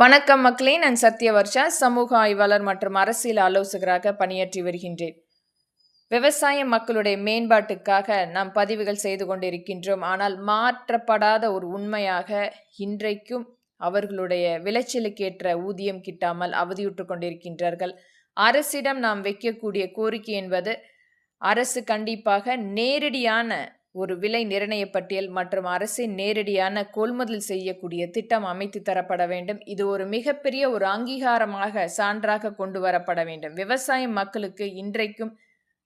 வணக்கம் மக்களே நான் சத்யவர்ஷா சமூக ஆய்வாளர் மற்றும் அரசியல் ஆலோசகராக பணியாற்றி வருகின்றேன். விவசாய மக்களுடைய மேம்பாட்டுக்காக நாம் பதிவுகள் செய்து கொண்டிருக்கின்றோம். ஆனால் மாற்றப்படாத ஒரு உண்மையாக இன்றைக்கும் அவர்களுடைய விளைச்சலுக்கேற்ற ஊதியம் கிட்டாமல் அவதியுற்று கொண்டிருக்கின்றார்கள். அரசிடம் நாம் வைக்கக்கூடிய கோரிக்கை என்பது அரசு கண்டிப்பாக நேரடியான ஒரு விலை நிர்ணய பட்டியல் மற்றும் அரசின் நேரடியான கொள்முதல் செய்யக்கூடிய திட்டம் அமைத்து தரப்பட வேண்டும். இது ஒரு மிகப்பெரிய ஒரு அங்கீகாரமாக சான்றாக கொண்டு வரப்பட வேண்டும். விவசாய மக்களுக்கு இன்றைக்கும்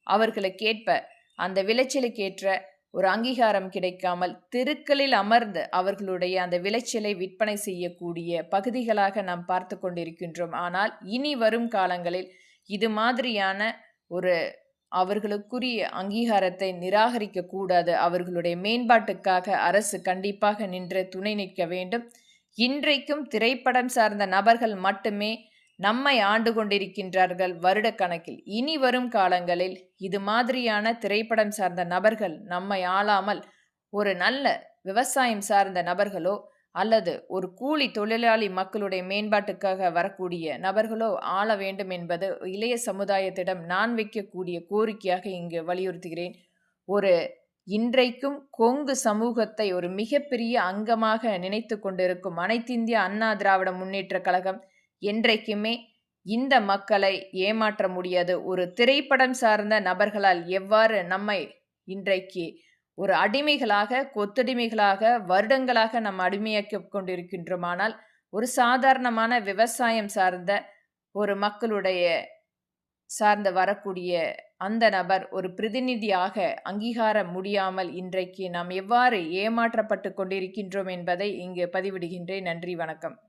அவர்களுக்கேற்ப அந்த விளைச்சலுக்கேற்ற ஒரு அங்கீகாரம் கிடைக்காமல் தெருக்களில் அமர்ந்து அவர்களுடைய அந்த விளைச்சலை விற்பனை செய்யக்கூடிய பகுதிகளாக நாம் பார்த்து கொண்டிருக்கின்றோம். ஆனால் இனி வரும் காலங்களில் இது மாதிரியான ஒரு அவர்களுக்குரிய அங்கீகாரத்தை நிராகரிக்க கூடாது. அவர்களுடைய மேம்பாட்டுக்காக அரசு கண்டிப்பாக நின்று துணை நிற்க வேண்டும். இன்றைக்கும் திரைப்படம் சார்ந்த நபர்கள் மட்டுமே நம்மை ஆண்டு கொண்டிருக்கின்றார்கள் வருட கணக்கில் இனி வரும் காலங்களில் இது மாதிரியான திரைப்படம் சார்ந்த நபர்கள் நம்மை ஆளாமல் ஒரு நல்ல விவசாயம் சார்ந்த நபர்களோ அல்லது ஒரு கூலி தொழிலாளி மக்களுடைய மேம்பாட்டுக்காக வரக்கூடிய நபர்களோ ஆள வேண்டும் என்பது இளைய சமுதாயத்திடம் நான் வைக்கக்கூடிய கோரிக்கையாக இங்கு வலியுறுத்துகிறேன். ஒரு இன்றைக்கும் கொங்கு சமூகத்தை ஒரு மிகப்பெரிய அங்கமாக நினைத்து கொண்டிருக்கும் அனைத்திந்திய அண்ணா திராவிட முன்னேற்ற கழகம் என்றைக்குமே இந்த மக்களை ஏமாற்ற முடியாது. ஒரு திரைப்படம் சார்ந்த நபர்களால் எவ்வாறு நம்மை இன்றைக்கு ஒரு அடிமைகளாக கொத்தடிமைகளாக வருடங்களாக நாம் அடிமையாக்கி கொண்டிருக்கின்றோமானால் ஒரு சாதாரணமான விவசாயம் சார்ந்த ஒரு மக்களுடைய சார்ந்த வரக்கூடிய அந்த நபர் ஒரு பிரதிநிதியாக அங்கீகார முடியாமல் இன்றைக்கு நாம் எவ்வாறு ஏமாற்றப்பட்டு கொண்டிருக்கின்றோம் என்பதை இங்கு பதிவிடுகின்றேன். நன்றி வணக்கம்.